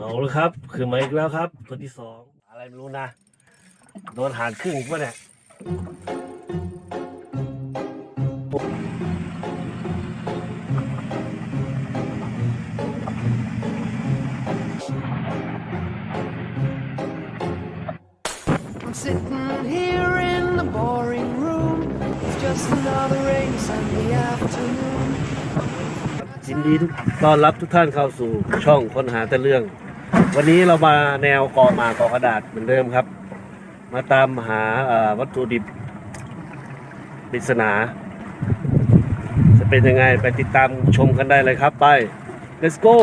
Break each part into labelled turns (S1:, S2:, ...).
S1: เอาเลยครับ คือมาอีกแล้วครับ ตัวที่สองอะไรไม่รู้นะ โดนหารครึ่งอีกปะเนี่ย
S2: I'm sitting here in the boring room. It's just another rainy Sunday afternoon.
S1: ยินดีทุกต้อนรับทุกท่านเข้าสู่ช่องค้นหาแต่เรื่อง วันนี้เรามาแนวกอหมากอกระดาษเหมือนเดิมครับ มาตามหาวัตถุดิบปริศนา จะเป็นยังไงไปติดตามชมกันได้เลยครับไป let's go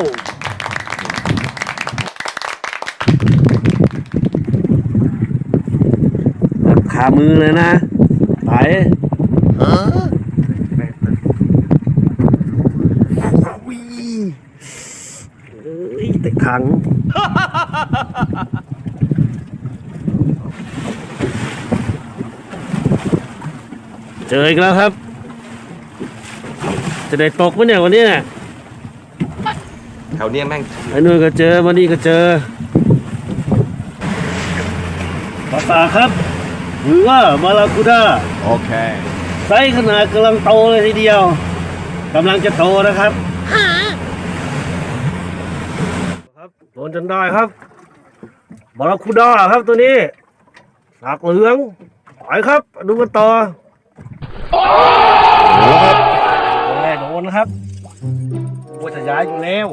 S1: ขามือเลยนะ ไป อ้ยแต่ขังเจออีกแล้วครับ จะได้ตกไหมเนี่ยวันนี้เนี่ย
S3: แถวเนี้ยแม่ง
S1: ไอ้นู่นก็เจอวันนี้ก็เจอภาษาครับหรือว่ามาลาคูด้า
S3: โอเค
S1: ไซส์ขนาดกำลังโตเลยทีเดียวกำลังจะโตนะครับครับ โดนจนได้ครับบาราคูด้าครับตัวนี้สากเหลืองไปครับ ดูกันต่อโอ้โอ้ยโดนนะครับว่าจะย้ายอยู่แล้ว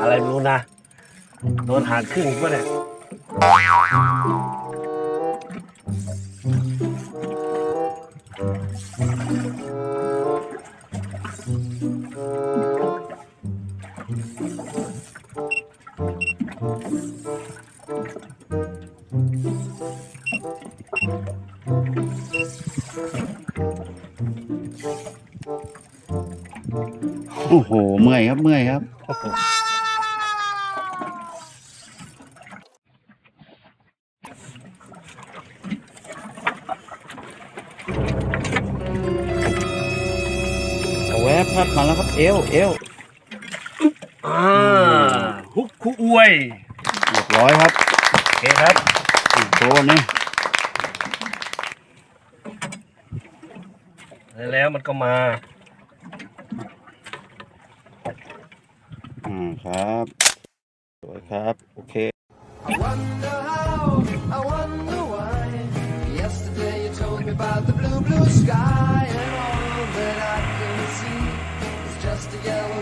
S1: อะไรไม่รู้นะ โดนหารครึ่งปะเนี่ย
S4: โอ้โห เมื่อยครับ เมื่อยครับ แวบพัดมาแล้วครับ เอวเอว
S1: อ่า ฮุกคูอวย
S4: เรียบร้อยครับ
S1: โอเคครับ
S4: โชว์นี่
S1: แล้วมันก็มา
S4: อ่าครับสวยครับโอเค
S2: I wonder how, I wonder why. Yesterday you told me about the blue, blue sky, and all that I can see is just a yellow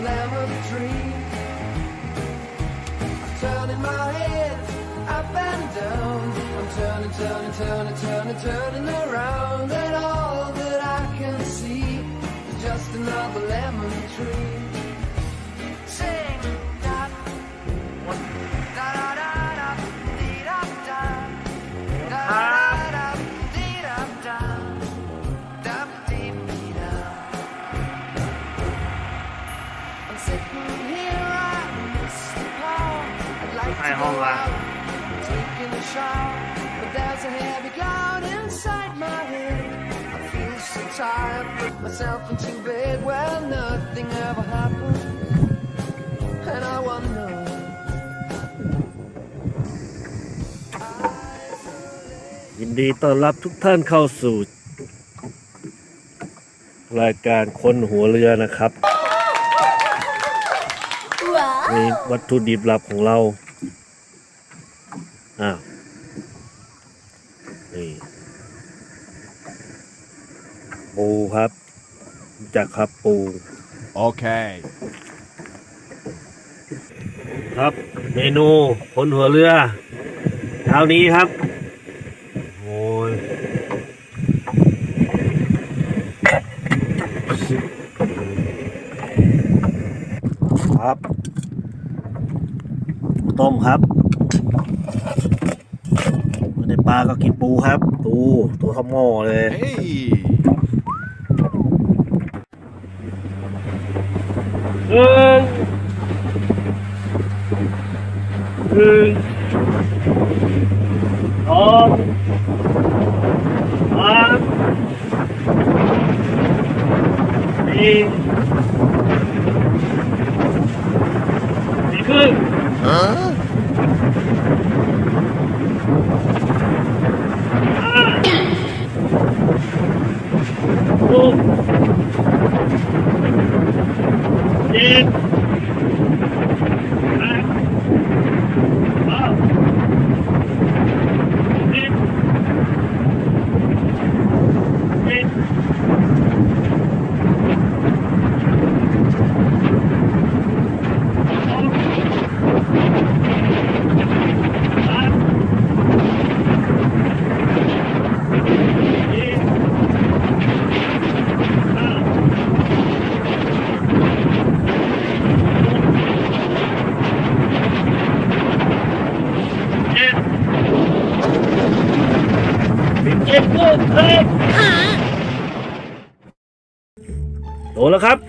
S2: turning, turning, turning, turning, turning around, and all that I can see is just another lemon tree. Sing that. Da da da da dee da da. Da da da dee da da. Da dee dee da. I'm sitting here Mr. Paul. I'd like to go out taking a shower, but there's a heavy cloud inside my head. I feel so tired, put myself into bed. Well, nothing ever happened, and I wonder.
S1: ยินดีต้อนรับทุกท่านเข้าสู่ รายการคนหัวเรือนะครับนี่วัตถุดิบลับของเรา อ้าว นี่ ปูครับรู้ จักครับปู
S3: โอเค
S1: ครับเมนูคนหัวเรือเช้านี้ครับโอ้ยครับ ต้มครับไม่ได้ปลาก็กินปูครับ ปูตัวข้าวหม้อเลย
S3: เฮ้ย
S1: หนึ่ Thank you.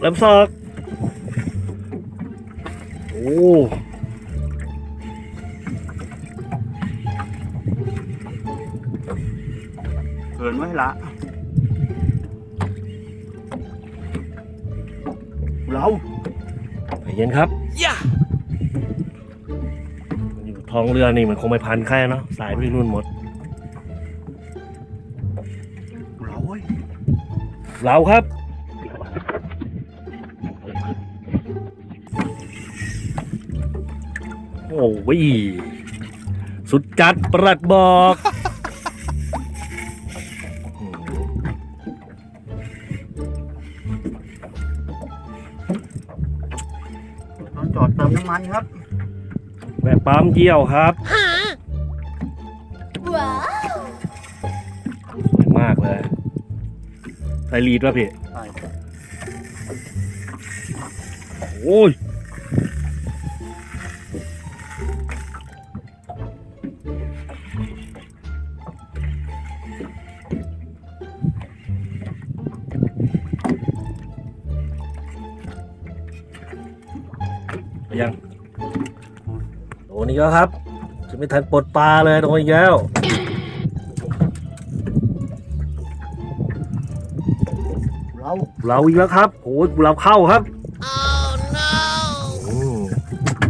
S1: แล้วครับแหลมศอก โอ้
S4: เกินไว้ละเรา
S1: ใจเย็นครับมันอยู่ท้องเรือนี่มันคงไม่พันแค่เนาะสายไปนู่นหมด
S4: เราเว้ย
S1: เราครับ โอ้ยสุดจัดประหลัดบอกอืม
S4: เราจอดเติมน้ำมันครับ
S1: แม่ปั๊มเยี่ยวครับสวยมากเลยใส่ลีดวะพี่
S4: ใช่
S1: โอ้ย โอ้นี่ก็ครับ จะไม่ทันปลดปลาเลยโดนอีกแล้ว
S4: เรา
S1: เราอีกแล้วครับโอ้ยเราเข้าครับอืม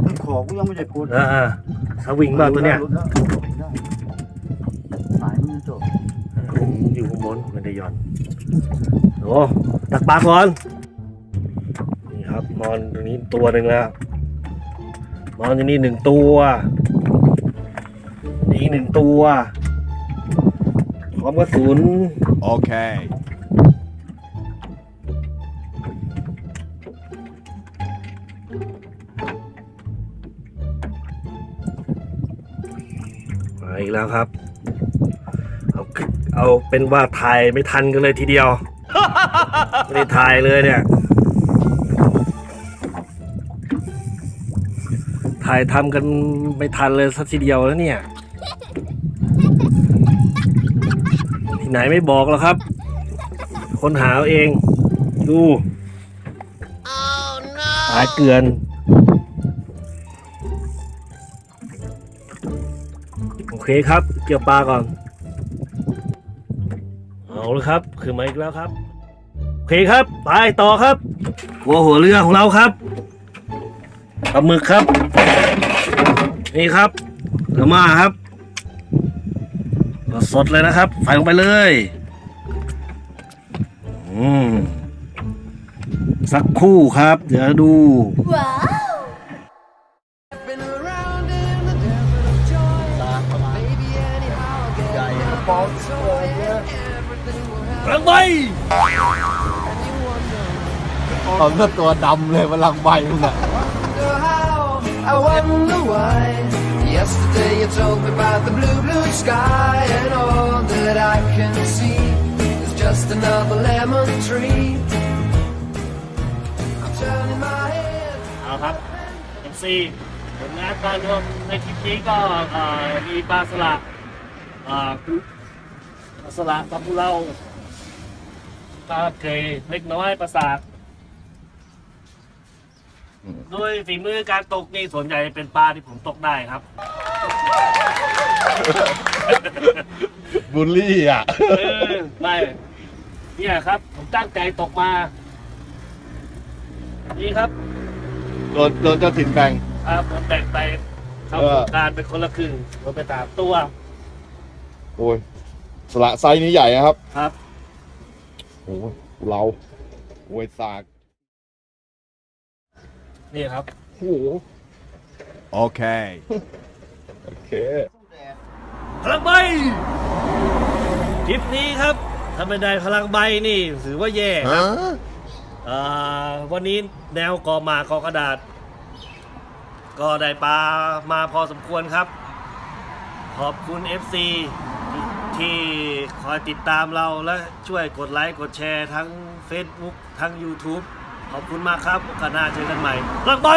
S4: เฮ้ยขอกูยังไม่ได้พูด
S1: อ่าสวิงบ้างตัวเนี้ย
S4: หลุดแล้วได้สายมันจะจบ
S1: ผมอยู่ข้างบนไม่ได้หย่อนโอ้ตักปลาก่อนนี่ครับนอนตรงนี้ตัวหนึ่งแล้ว นอนอยู่นี่หนึ่งตัวนี่หนึ่งตัวพร้อมกระสุน
S3: Okay.
S1: มาอีกแล้วครับ เอาเอาเป็นว่าถ่ายไม่ทันกันเลยทีเดียว ไม่ได้ถ่ายเลยเนี่ย ถ่ายทำกันไม่ทันเลยสักทีเดียวแล้วเนี่ย ที่ไหนไม่บอกแล้วครับ คนหาเอาเองดูตายเกลือนโอเคครับ เกี่ยวปลาก่อน เอาเลยครับ คือมาอีกแล้วครับ โอเคครับ ไปต่อครับ หัวหัวเรือของเราครับปลาหมึกครับ นี่ครับเรือมาครับสดเลยนะครับ ใส่ลงไปเลยอืมสักครู่ครับ เดี๋ยวดู
S2: Been around in the desert of joy. Maybe anyhow I'll get my so everything will happen
S1: รังใบ
S2: and you wonder,
S3: ตอนก็ตัวดำเลยมันลังใบมึงอะ
S2: wonder how, I wonder why. Yesterday you told me about the blue, blue sky and all that I can see is just another lemon tree. I'm turning my head.
S1: เอาครับ MC ผลงานการรวมในคลิปนี้ก็เอ่อมีปลาสละเอ่อปลาสละปลาปูเราปลาเคยเล็กน้อยปลาสาก โดยฝีมือการตกนี่ส่วนใหญ่เป็นปลาที่ผมตกได้ครับ
S3: บูลลี่อะ
S1: เออไม่เนี่ยครับ ผมตั้งใจตกมา นี่ครับ
S3: โดนโดนเจ้าถิ่นแบ่ง
S1: ครับผมแบ่งไปเข้า
S3: เออ
S1: โครงการเป็นคนละครึ่งรวมไปตามตัว
S3: โอ้ยสละไซส์นี้ใหญ่นะครับ
S1: ครับ
S3: โอ้เราโวยสาก
S2: นี่ครับ
S3: โอ้โห
S5: โอเค
S3: โอเค
S2: พลังใบ คลิปนี้ครับถ้าไม่ได้พลังใบนี่ถือว่าแย่ครับอ่าวันนี้แนวกอหมากกอกระดาษ ก็ได้ปลามาพอสมควรครับ ขอบคุณ FC ที่ที่คอยติดตามเราและช่วยกดไลค์ กดแชร์ทั้ง Facebook ทั้ง YouTube ขอบคุณมากครับโอกาสหน้าเจอกันใหม่พลังใบ